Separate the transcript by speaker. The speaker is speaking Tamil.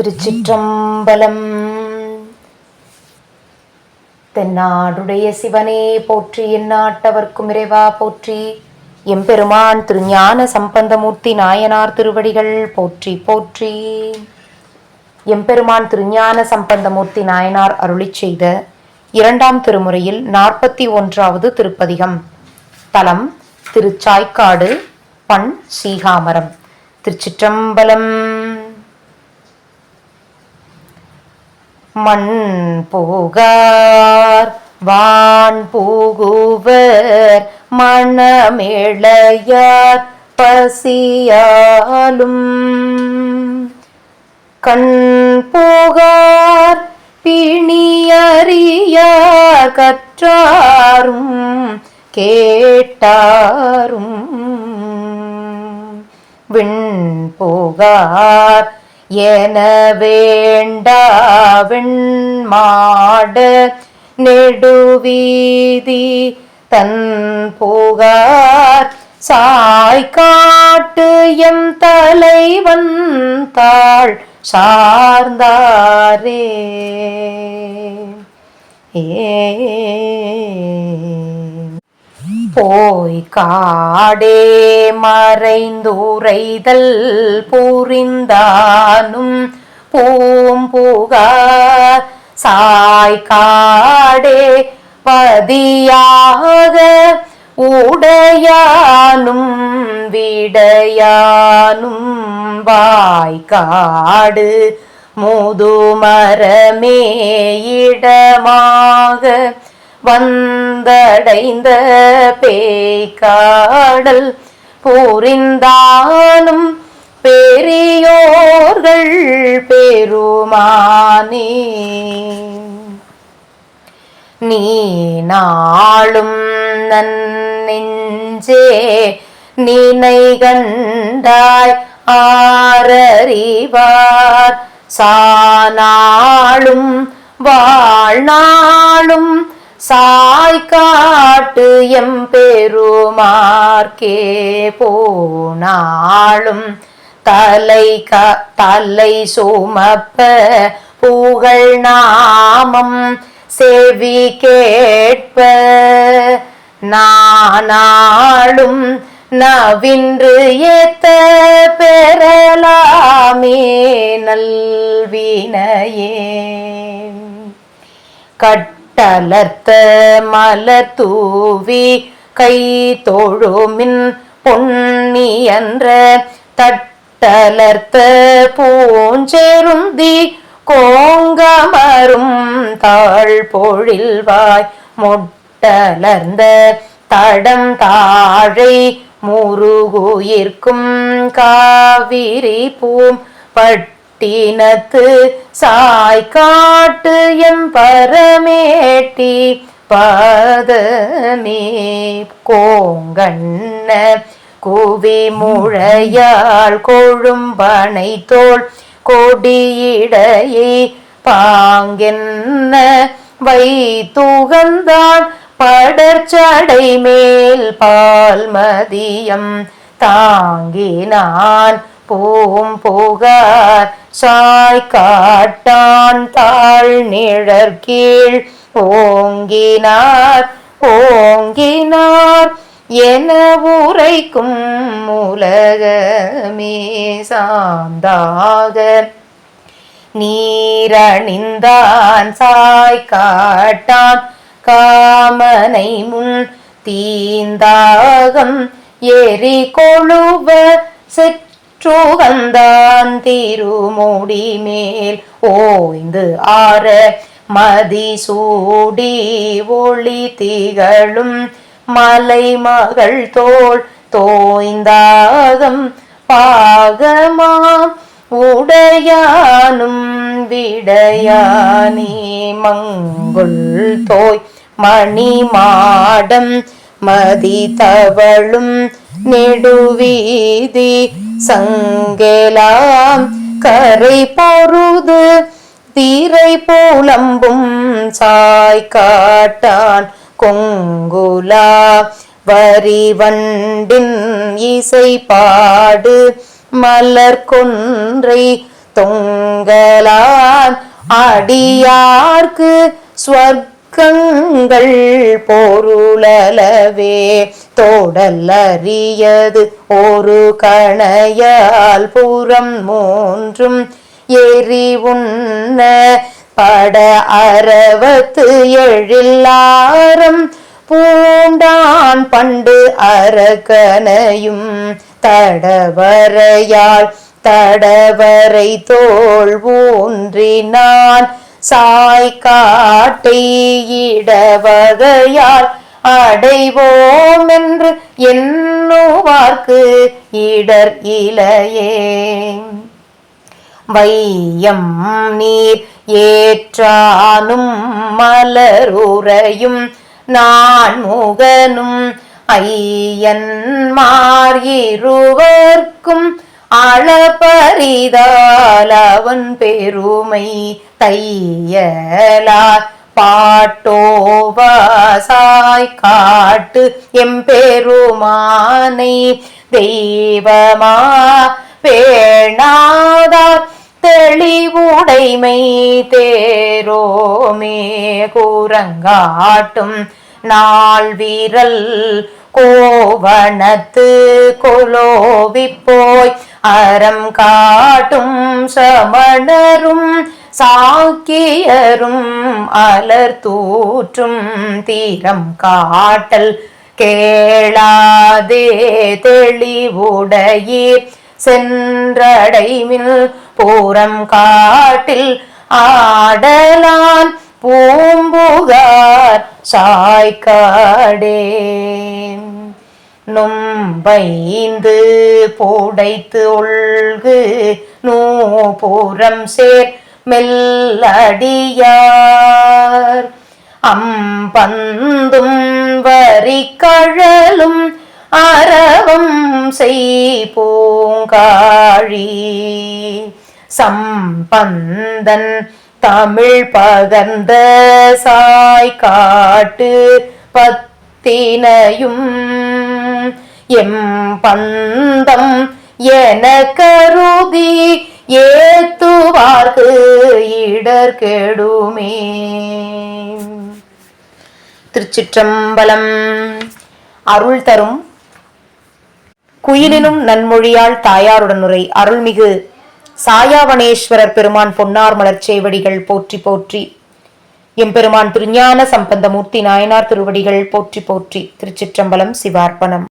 Speaker 1: திருச்சிற்றம்பலம். தென்னாடுடைய சிவனே போற்றி எந்நாட்டவர்க்கும் இறைவா போற்றி. எம்பெருமான் திருஞான சம்பந்தமூர்த்தி நாயனார் திருவடிகள் போற்றி போற்றி. எம்பெருமான் திருஞான சம்பந்தமூர்த்தி நாயனார் அருளிச் செய்த இரண்டாம் திருமுறையில் நாற்பத்தி ஒன்றாவது திருப்பதிகம். தலம் திருச்சாய்க்காடு பண் சீகாமரம். திருச்சிற்றம்பலம். மண் புகார் வான் புகுவர் மணமேளையார் பசியாலும். கண் புகார் பிணியறியார் கற்றாரும் கேட்டாரும். விண் புகார் என வேண்டா வெண்மாட நெடுவீதி தன் புகார் சாய்காட்டு எம் தலைவன் தாள் சார்ந்தாரே. ஏ போய் காடே மறைந்துரைதல் புரிந்தானும் பூம்புகார் சாய்காடே பதியாக உடையானும் விடையானும் வாய்க்காடு முதுமரமே இடமாக வந்த வந்தடைந்த பேய்காடல் புரிந்தானும் பெரியோர்கள் பெருமானே. நீ நாளும் நன்னெஞ்சே நினை கண்டாய் ஆரறிவார். சானாளும் வாழ்நாளும் சாய் காட்டு எம் பெருமார்க்கே போனாளும் தலை க தலை சுமப்ப புகழ் நாமம் செவி கேட்ப. நானாளும் நவின்று ஏத்த பெறலாமே நல்வினையே. கட் தளர்த்த மலர் தூவி கை தொழுமின் பொன்னியன்ற தட்டலர்த்த பூஞ்செருந்தி கோங்கமரும் தாழ் பொழில்வாய் மொட்டலர்ந்த தடம் தாழை முருகுயிர்க்கும் காவிரி பூம் பட் பட்டினத்து சாய் காட்டு எம் பரமேட்டி பாதமே கோங்கண்ண குவி முழையால் கொழும்பனை தோல் கொடியிடையே பாங்கென்ன வைத்துகந்தான் படர்ச்சடை மேல் பால் மதியம் தாங்கினான். பூம் புகார் சாய் காட்டான் தாழ் நிழற்கீழ் ஓங்கினார் ஓங்கினார் என உரைக்கும் உலகமே சாந்தாக நீரணிந்தான் சாய் காட்டான் காமனை முன் தீந்தாகம் எரி கொழுவ சோகந்தான் திருமுடி மேல் ஓய்ந்து ஆற மதி சூடி ஒளி திகழும் மலை மகள் தோல் தோய்ந்தாகம் பாகமாம் உடையானும் விடையானே மங்குள் தோய் மணி மாடம் மதி தவளும் நெடுவீதி சங்கேலாம் கரை பொருது தீரை போலம்பும் சாய் காட்டான் கொங்குலா. வரிவண்டின் இசை பாடு மலர் கொன்றை தொங்கலான். அடியார்க்கு கங்கள் பொருளவே தோடல்லறியது ஒரு கணையால் புறம் மூன்றும் எரி உண்ண பட அறவத்து எழில்லாரம் பூண்டான் பண்டு அரக்கனையும் தடவரையால் தடவரை தோல் ஊன்றினான் சாய்காட்டை இடவகையால் அடைவோம் என்று எண்ணுவார்க்கு இடர் இலையே. வையம் நீர் ஏற்றானும் மலருறையும் நான் முகனும் ஐயன்மார் இருவர்க்கும் அளப்பரிதால் அவன் பெருமை தையலார். பாட்டோவாசாய் காட்டு எம்பெருமானை. தெய்வமா பேணாதார் தெளிவுடைமை தேரோமே கூறங்காட்டும் நாள் வீரல் கோவணத்து கொலோவிப்போய் அறம் காட்டும் சமணரும் சாக்கியரும் அலர் தூற்றும் தீரம் காட்டல் கேளாதே தெளிவுடையீர். சென்றடைமில் பூரம் காட்டில் ஆடலான் பூம்புகார் சாய்க்காடே நொம்பைந்து போடைத்து ஒழ்கு நூபுரம் சேர் மெல்லடியார். அம்பந்தும் வரிக்கழலும் அரவம் செய் பூங்காழி. சம்பந்தன் தமிழ் பகர்ந்த சாய் காட்டு பத்தினையும் எம் பந்தம் என கருதி ஏத்துவார்க்கு இடர் கெடுமே. திருச்சிற்றம்பலம் அருள் தரும் குயிலினும் நன்மொழியால் தாயாருடனுரை அருள்மிகு சாயாவனேஸ்வரர் பெருமான் பொன்னார் மலர்ச்சேவடிகள் போற்றி போற்றி. எம்பெருமான் திருஞான சம்பந்தமூர்த்தி நாயனார் திருவடிகள் போற்றி போற்றி. திருச்சிற்றம்பலம் சிவார்ப்பணம்.